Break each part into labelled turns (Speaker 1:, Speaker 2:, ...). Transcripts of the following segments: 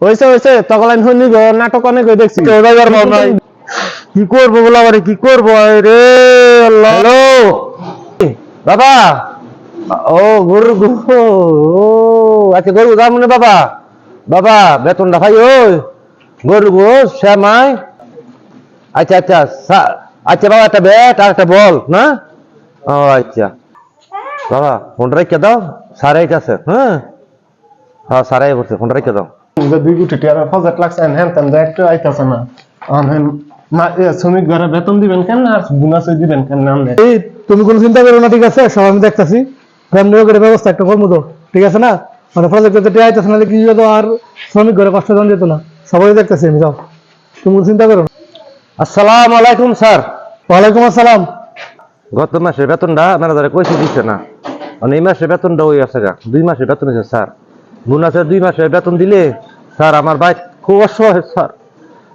Speaker 1: হয়েছে হয়েছে তকলাইন হইনি গো নাটক অনেক হয়ে দেখছি।
Speaker 2: কি করব বলা মানে কি করব? রে
Speaker 1: হ্যালো। বাবা ও গরু ও আচ্ছা গরু দাম না বাবা। বাবা বেতনটা ভাই ওই গরু গো শ্যামাই। আচ্ছা আচ্ছা আচ্ছা বাবা একটা ব্যাট আর একটা বল না? ও আচ্ছা। বাবা ফোনটা রেখে দাও সারাই আছে হ্যাঁ? হ্যাঁ সারাই বলছে ফোনটা রেখে দাও।
Speaker 3: দুই কোটি টাকা প্রজেক্ট লাগছে হ্যান তেন একটু আইতাছে না। এ, শ্রমিক ঘরে বেতন দিবেন কেন আর বোনাস দিবেন কেন
Speaker 2: এই তুমি কোনো চিন্তা করো না ঠিক আছে? সব আমি দেখতেছি। ফ্যামিলি করে ব্যবস্থা একটা করব তো ঠিক আছে না? মানে প্রজেক্ট করতে টিয়া আইতেছে না কি হতো আর শ্রমিক ঘরে কষ্ট দেন যেত না। সবাই দেখতেছি আমি যাও। তুমি কোনো চিন্তা করো না।
Speaker 1: আসসালামু আলাইকুম স্যার।
Speaker 2: ওয়ালাইকুম আসসালাম।
Speaker 1: গত মাসের বেতনটা ম্যানেজারে কইছে দিচ্ছে না। মানে এই মাসের বেতনটা ওই আছে গা দুই মাসের বেতন হয়েছে স্যার। বোনাসের দুই মাসের বেতন দিলে স্যার, আমার বাইক খুব অসহায়, স্যার।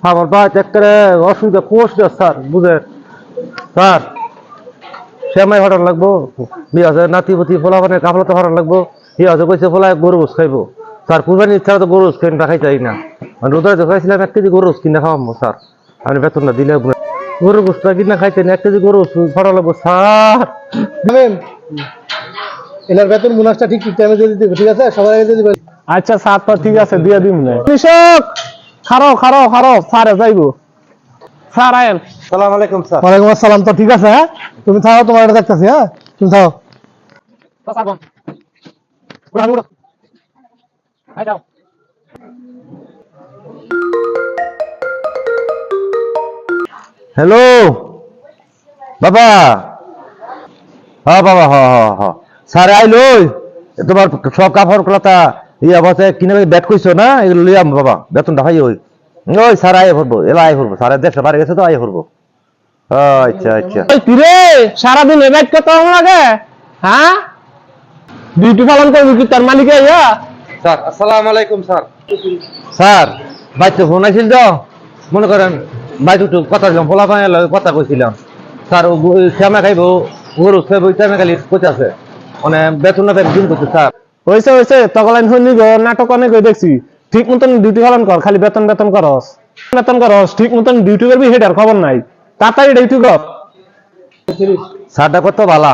Speaker 1: আমার বাইক একেবারে অসুবিধা, খুব অসুবিধা, স্যার বুঝে স্যার, শ্যামাই হঠাৎ লাগবো বিয়ে আছে নাতি পুতি ফোলা মানে কাপড়তে হঠাৎ লাগবো বিয়ে আছে কইছে ফোলায় গরু গোস খাইবো। স্যার কুরবানি ইচ্ছা তো গরু কিনে খাই চাই না। মানে রোদা তো খাইছিলাম, এক কেজি গরু গোস কিনে খাওয়াবো স্যার। আমি বেতনটা দিলে গরু গোসটা কিনে খাইতে না, এক কেজি গরু ফটা লাগবো, স্যার।
Speaker 2: এনার বেতন বোনাসটা ঠিক ঠিক টাইমে দিয়ে দিতে ঠিক আছে? সবার আগে দিয়ে দিবেন
Speaker 1: আচ্ছা স্যার তো ঠিক আছে দিয়ে দিম না। কৃষক খারো খারো খারো স্যারে যাইবো। স্যার আয়েন।
Speaker 3: সালাম আলাইকুম স্যার।
Speaker 2: ওয়ালাইকুম আসসালাম তো ঠিক আছে হ্যাঁ? তুমি থাকো তোমার এটা দেখতেছি হ্যাঁ? তুমি থাকো
Speaker 1: হ্যালো? বাবা? হ্যাঁ বাবা হ হ হ স্যার আইলো। তোমার সব কাপড় কলাতা ইয়া কিনে ব্যাট কইছো না? এগুলো লিয়াম বাবা বেতনটা ভাই ওই। ওই স্যার আয় করব এলা আয় করব স্যারের দেশে বাড়ি গেছে তো আয় করব আচ্ছা আচ্ছা।
Speaker 4: কিরে সারাদিন এবাইট করতে হবে লাগে হ্যাঁ? ডিউটি পালন করবি কি তার মালিক ইয়া
Speaker 1: স্যার আসসালামু আলাইকুম স্যার। স্যার বাইতে ফোন আইছিল তো। মনে করেন বাইতে একটু কথা দিলাম ফোলা পানি কথা কইছিলাম। স্যার শ্যামা খাইবো গরু খাইবো খালি কইতাছে। মানে বেতন না দিন করছে স্যার।
Speaker 4: হয়েছে হয়েছে তকলাইন হইনি গো নাটক অনেক হয়ে দেখছি। ঠিক মতন ডিউটি পালন কর খালি বেতন বেতন করস। বেতন করস ঠিক মতন ডিউটি করবি হেটার খবর নাই। তাড়াতাড়ি ডিউটি কর।
Speaker 1: স্যারটা কত ভালা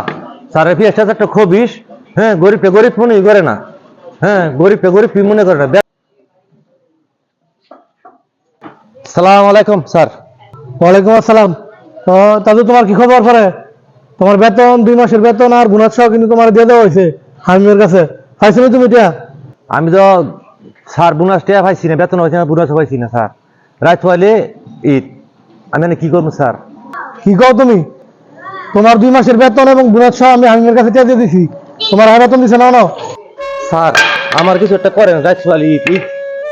Speaker 1: স্যারের ফিস একটা খবিস হ্যাঁ গরিবকে গরিব মনেই করে না। হ্যাঁ গরিব কি মনে করে না। সালাম আলাইকুম স্যার।
Speaker 2: ওয়ালাইকুম আসসালাম। তো দাদু তোমার কি খবর পরে? তোমার বেতন দুই মাসের বেতন আর বোনাস সহ কিন্তু তোমার দিয়ে দেওয়া হয়েছে হামিমের কাছে। পাইছো না তুমি এটা
Speaker 1: আমি তো স্যার বোনাস টিয়া পাইছি না বেতন হয়েছে না বোনাস পাইছি না স্যার। রাত হইলে ঈদ। আমি মানে কি করব স্যার?
Speaker 2: কি কও তুমি? তোমার দুই মাসের বেতন এবং বোনাস সহ আমি হামিমের কাছে টিয়া দিয়ে দিছি। তোমার আর বেতন দিছে না না?
Speaker 1: স্যার আমার কিছু একটা করেন রাত হইলে ঈদ ঈদ।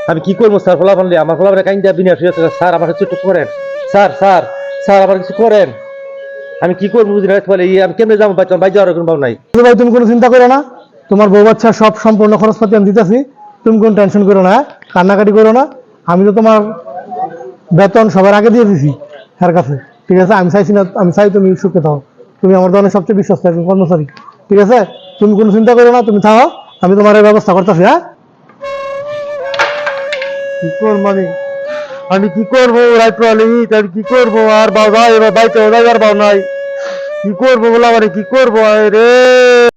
Speaker 1: আমি কি করব স্যার ফলা পানলে আমার ফলা কাইন দিয়া বিনা শুয়ে। স্যার আমার কিছু একটু করেন। স্যার স্যার স্যার আমার কিছু করেন। আমি কি করব বুঝি রাত হইলে ই- আমি কেমনে যাব? বাইতে বাইরে যাওয়ার কোনো ভাব নাই।
Speaker 2: ভাই তুমি কোনো চিন্তা করো না। তোমার বউ বাচ্চা সব সম্পূর্ণ খরচপাতি আমি দিতেছি। তুমি কোনো টেনশন করো না? কান্নাকাটি করো না। আমি তো তোমার বেতন সবার আগে দিয়ে দিছি তার কাছে। ঠিক আছে? আমি চাইছি না, আমি চাই তুমি সুখে থাও। তুমি আমার দলের সবচেয়ে বিশ্বস্ত একজন কর্মচারী। ঠিক আছে? তুমি কোনো চিন্তা করো না, তুমি থাও। আমি তোমার ব্যবস্থা করতেছি হ্যাঁ?
Speaker 1: কি মানে? আমি কি করব? হইলে ঈদ আমি কি করব? আর বাবা এবার বাইতে যাইবার বাও নাই। কি করব বলা মানে কি করব? রে!